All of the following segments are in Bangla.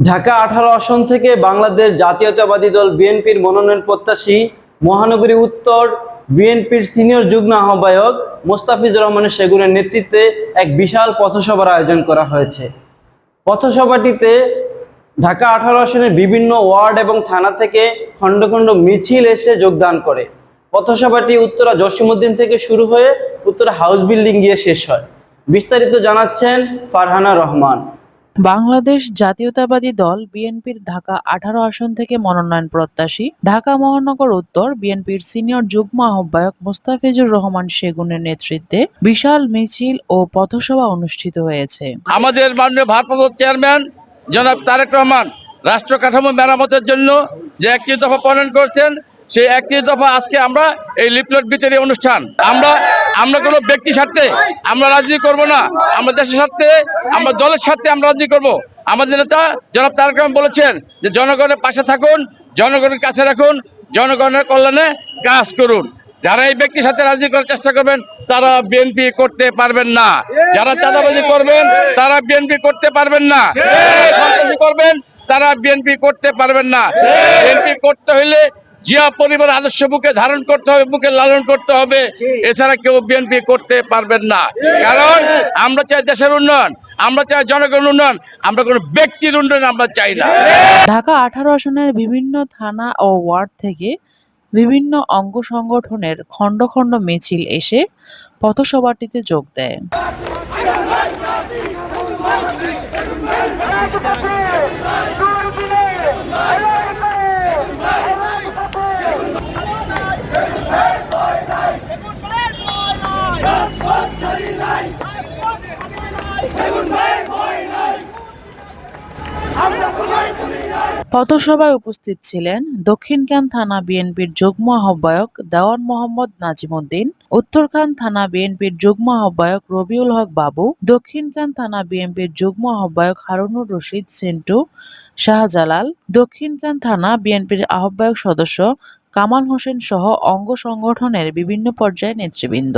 ঢাকা আঠারো আসন থেকে বাংলাদেশ জাতীয়তাবাদী দল বিএনপির মনোনয়ন প্রত্যাশী মহানগরী উত্তর বিএনপির সিনিয়র যুগ্ম আহ্বায়ক মোস্তাফিজুর রহমানের সেগুনের নেতৃত্বে এক বিশাল পথসভার আয়োজন করা হয়েছে। পথসভাটিতে ঢাকা আঠারো আসনের বিভিন্ন ওয়ার্ড এবং থানা থেকে খণ্ড খণ্ড মিছিল এসে যোগদান করে। পথসভাটি উত্তরা জসিমুদ্দিন থেকে শুরু হয়ে উত্তরা হাউস বিল্ডিং গিয়ে শেষ হয়। বিস্তারিত জানাচ্ছেন ফারহানা রহমান। বাংলাদেশ জাতীয়তাবাদী দল বিএনপির ঢাকা আঠারো আসন থেকে মনোনয়ন প্রত্যাশী। ঢাকা মহানগর উত্তর বিএনপির সিনিয়র যুগ্ম আহ্বায়ক মোস্তাফিজুর রহমান সেগুনের নেতৃত্বে বিশাল মিছিল ও পথসভা অনুষ্ঠিত হয়েছে। আমাদের মাননীয় ভারপ্রাপ্ত চেয়ারম্যান জনাব তারেক রহমান, রাষ্ট্র কাঠামো মেরামতের জন্য যে একটি দফা প্রণয়ন করছেন, সেই একটি দফা আজকে আমরা এই লিপলেট বিতরী অনুষ্ঠান, আমরা আমরা কোনো ব্যক্তি স্বার্থে আমরা রাজনীতি করব না, আমরা দেশের স্বার্থে, আমরা দলের স্বার্থে আমরা রাজনীতি করব। আমাদের নেতা জনাব তারেক বলেছেন যে জনগণের পাশে থাকুন, জনগণের কাছে রাখুন, জনগণের কল্যাণে কাজ করুন। যারা এই ব্যক্তির সাথে রাজনীতি করার চেষ্টা করবেন, তারা বিএনপি করতে পারবেন না। যারা চাঁদাবাজি করবেন, তারা বিএনপি করতে পারবেন না। করবেন, তারা বিএনপি করতে পারবেন না। বিএনপি করতে হইলে জিয়া পরিবার আদর্শ বুকে ধারণ করতে হবে বুকে লালন করতে হবে এছাড়া কেউ বিএনপি করতে পারবেন না কারণ আমরা চাই দেশের উন্নয়ন আমরা চাই জনগণের উন্নয়ন আমরা কোনো ব্যক্তির উন্নয়ন আমরা চাই না ঢাকা আঠারো আসনের বিভিন্ন থানা ও ওয়ার্ড থেকে বিভিন্ন অঙ্গ সংগঠনের খণ্ড খণ্ড মিছিল এসে পথসভাটিতে যোগ দেয় পথসভায় উপস্থিত ছিলেন দক্ষিণখান থানা বিএনপির যুগ্ম আহ্বায়ক দেওয়ান মোহাম্মদ নাজিমুদ্দিন উত্তরখান থানা বিএনপির যুগ্ম আহ্বায়ক রবিউল হক বাবু দক্ষিণখান থানা বিএনপির যুগ্ম আহ্বায়ক হারুনুর রশিদ সেন্টু শাহজালাল দক্ষিণখান থানা বিএনপির আহ্বায়ক সদস্য কামাল হোসেন সহ অঙ্গ সংগঠনের বিভিন্ন পর্যায়ে নেতৃবৃন্দ।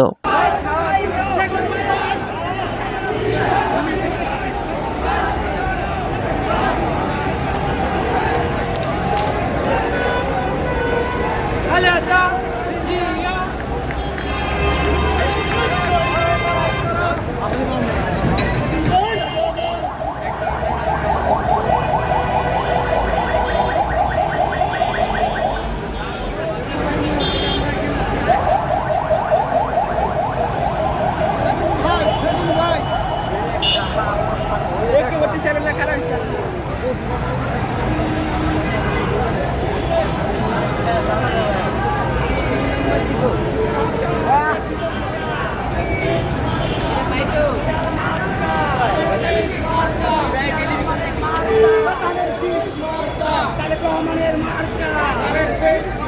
vamos a leer marca. A